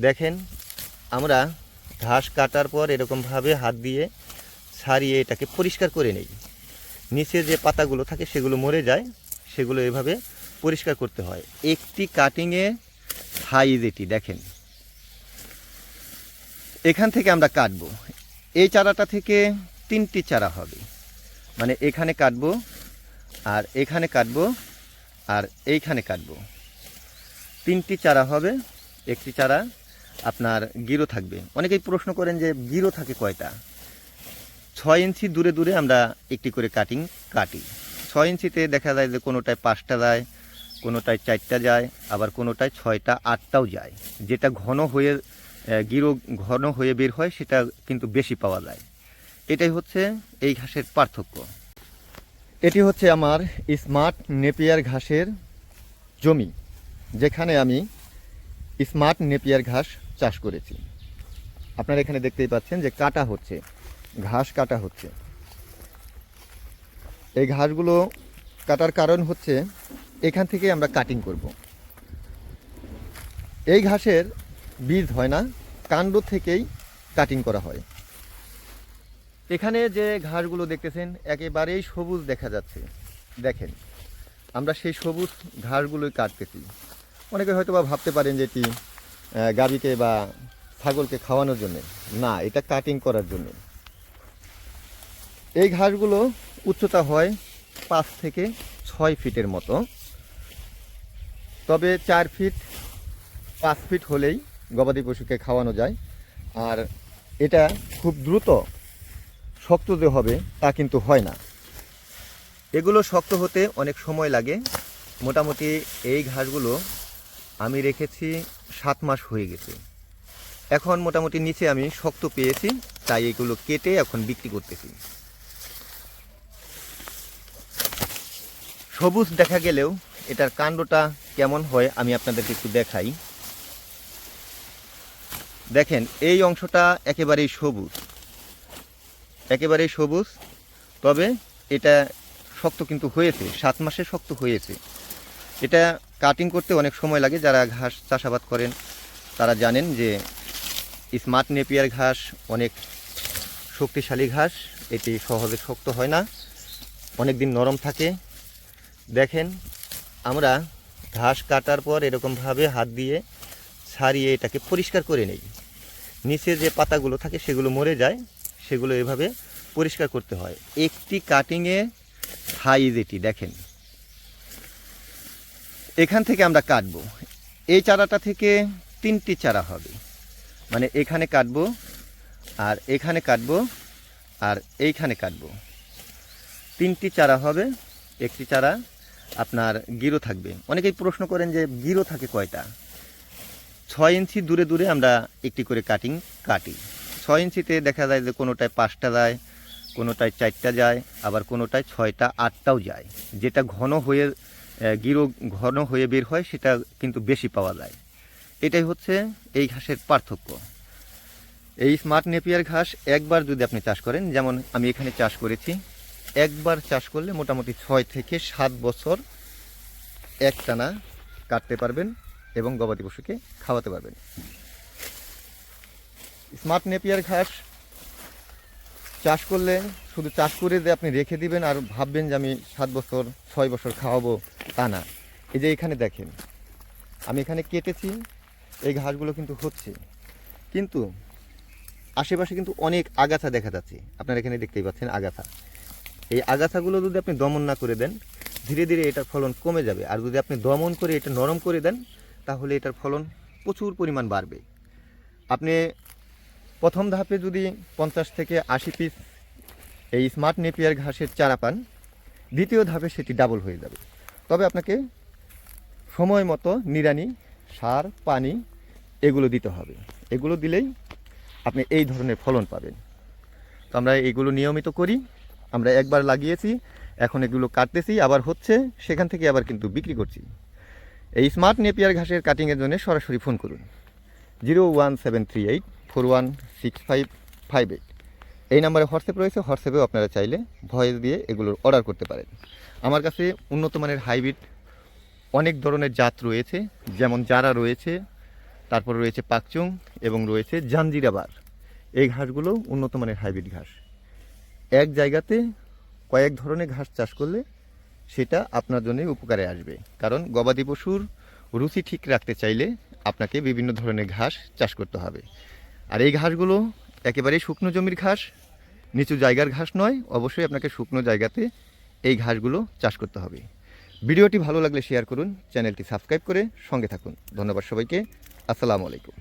দেখেন, আমরা ঘাস কাটার পর এরকমভাবে হাত দিয়ে ছাড়িয়ে এটাকে পরিষ্কার করে নেই। নিচে যে পাতাগুলো থাকে সেগুলো মরে যায়, সেগুলো এভাবে পরিষ্কার করতে হয়। একটি কাটিংয়ে সাইজ এটি, দেখেন। এখান থেকে আমরা কাটবো। এই চারাটা থেকে তিনটি চারা হবে। মানে এখানে কাটবো, আর এখানে কাটবো, আর এইখানে কাটবো। তিনটি চারা হবে, একটি চারা আপনার গিরো থাকবে। অনেকেই প্রশ্ন করেন যে গিরো থাকে কয়টা? ছয় ইঞ্চি দূরে দূরে আমরা একটি করে কাটিং কাটি। ছয় ইঞ্চিতে দেখা যায় যে কোনোটায় পাঁচটা যায়, কোনোটায় চারটা যায়, আবার কোনোটায় ছয়টা, আটটাও যায়। যেটা ঘন হয়ে গিরো ঘন হয়ে বের হয়, সেটা কিন্তু বেশি পাওয়া যায়। এটাই হচ্ছে এই ঘাসের পার্থক্য। এটি হচ্ছে আমার স্মার্ট নেপিয়ার ঘাসের জমি, যেখানে আমি স্মার্ট নেপিয়ার ঘাস চাষ করেছি। আপনারা এখানে দেখতেই পাচ্ছেন যে কাটা হচ্ছে, ঘাস কাটা হচ্ছে। এই ঘাসগুলো কাটার কারণ হচ্ছে এখান থেকে আমরা কাটিং করব। এই ঘাসের বীজ হয় না, কাণ্ড থেকেই কাটিং করা হয়। এখানে যে ঘাসগুলো দেখতেছেন, একেবারেই সবুজ দেখা যাচ্ছে। দেখেন, আমরা সেই সবুজ ঘাসগুলোই কাটতেছি। অনেকে হয়তো বা ভাবতে পারেন যে এটি গাভীকে বা ছাগলকে খাওয়ানোর জন্য। না, এটা কাটিং করার জন্য। এই ঘাসগুলো উচ্চতা হয় পাঁচ থেকে ছয় ফিটের মতো। তবে চার ফিট, পাঁচ ফিট হলেই গবাদি পশুকে খাওয়ানো যায়। আর এটা খুব দ্রুত শক্ত যে হবে, তা কিন্তু হয় না। এগুলো শক্ত হতে অনেক সময় লাগে। মোটামুটি এই ঘাসগুলো আমি রেখেছি সাত মাস হয়ে গেছে। এখন মোটামুটি নিচে আমি শক্ত পেয়েছি, তাই এগুলো কেটে এখন বিক্রি করতেছি। সবুজ দেখা গেলেও এটার কাণ্ডটা কেমন হয় আমি আপনাদেরকে একটু দেখাই। দেখেন, এই অংশটা একেবারেই সবুজ। একেবারেই সবুজ, তবে এটা শক্ত কিন্তু হয়েছে, সাত মাসে শক্ত হয়েছে। এটা কাটিং করতে অনেক সময় লাগে, যারা ঘাস চাষাবাদ করেন, তারা জানেন যে স্মার্ট নেপিয়ার ঘাস অনেক শক্তিশালী ঘাস, এটি সহজে শক্ত হয় না অনেক দিন নরম থাকে। দেখেন, আমরা ঘাস কাটার পর এরকমভাবে হাত দিয়ে ছাড়িয়ে এটাকে পরিষ্কার করে নেই। নিচে যে পাতাগুলো থাকে, সেগুলো মরে যায়, সেগুলো এভাবে পরিষ্কার করতে হয়। একটি কাটিংয়ে সাইজ এটি, দেখেন। এখান থেকে আমরা কাটবো। এই চারাটা থেকে তিনটি চারা হবে। মানে এখানে কাটবো, আর এখানে কাটবো, আর এইখানে কাটবো। তিনটি চারা হবে, একটি চারা আপনার গিরো থাকবে। অনেকেই প্রশ্ন করেন যে গিরো থাকে কয়টা? ছয় ইঞ্চি দূরে দূরে আমরা একটি করে কাটিং কাটি। ছয় ইঞ্চিতে দেখা যায় যে কোনোটায় পাঁচটা যায়, কোনোটায় চারটা যায়, আবার কোনোটায় ছয়টা, আটটাও যায়। যেটা ঘন হয়ে গিরো ঘন হয়ে বের হয়, সেটা কিন্তু বেশি পাওয়া যায়। এটাই হচ্ছে এই ঘাসের পার্থক্য। এই স্মার্ট নেপিয়ার ঘাস একবার যদি আপনি চাষ করেন, যেমন আমি এখানে চাষ করেছি, একবার চাষ করলে মোটামুটি ছয় থেকে সাত বছর একটানা কাটতে পারবেন এবং গবাদি পশুকে খাওয়াতে পারবেন। স্মার্ট নেপিয়ার ঘাস চাষ করলে শুধু চাষ করে যে আপনি রেখে দিবেন, আর ভাববেন যে আমি সাত বছর, ছয় বছর খাওয়াবো তা না। এই যে এখানে দেখেন, আমি এখানে কেটেছি, এই ঘাসগুলো কিন্তু হচ্ছে। কিন্তু আশেপাশে কিন্তু অনেক আগাছা দেখা যাচ্ছে। আপনারা এখানে দেখতেই পাচ্ছেন আগাছা। এই আগাছাগুলো যদি আপনি দমন না করে দেন, ধীরে ধীরে এটার ফলন কমে যাবে। আর যদি আপনি দমন করে এটা নরম করে দেন, তাহলে এটার ফলন প্রচুর পরিমাণ বাড়বে। আপনি প্রথম ধাপে যদি পঞ্চাশ থেকে আশি পিস এই স্মার্ট নেপিয়ার ঘাসের চারা পান, দ্বিতীয় ধাপে সেটি ডাবল হয়ে যাবে। তবে আপনাকে সময় মতো নিড়ানি, সার, পানি এগুলো দিতে হবে। এগুলো দিলেই আপনি এই ধরনের ফলন পাবেন। তো আমরা এগুলো নিয়মিত করি। আমরা একবার লাগিয়েছি, এখন এগুলো কাটতেছি, আবার হচ্ছে, সেখান থেকে আবার কিন্তু বিক্রি করছি। এই স্মার্ট নেপিয়ার ঘাসের কাটিংয়ের জন্য সরাসরি ফোন করুন। Zero one seven three eight four one six five five eight. এই নাম্বারে হোয়াটসঅ্যাপ রয়েছে, হোয়াটসঅ্যাপেও আপনারা চাইলে ভয়েস দিয়ে এগুলোর অর্ডার করতে পারেন। আমার কাছে উন্নত মানের হাইব্রিড অনেক ধরনের জাত রয়েছে, যেমন যারা রয়েছে, তারপর রয়েছে পাকচুং এবং রয়েছে জাঞ্জিরাবার এই ঘাসগুলো উন্নত মানের হাইব্রিড ঘাস। এক জায়গাতে কয়েক ধরনের ঘাস চাষ করলে সেটা আপনার জন্য উপকারে আসবে। কারণ গবাদি পশুর রুচি ঠিক রাখতে চাইলে আপনাকে বিভিন্ন ধরনের ঘাস চাষ করতে হবে। আর এই ঘাসগুলো একেবারেই শুকনো জমির ঘাস নিচু জায়গার ঘাস নয়, অবশ্যই আপনাকে শুকনো জায়গাতে এই ঘাসগুলো চাষ করতে হবে। ভিডিওটি ভালো লাগলে শেয়ার করুন, চ্যানেলটি সাবস্ক্রাইব করে সঙ্গে থাকুন। ধন্যবাদ সবাইকে। আসসালামু আলাইকুম।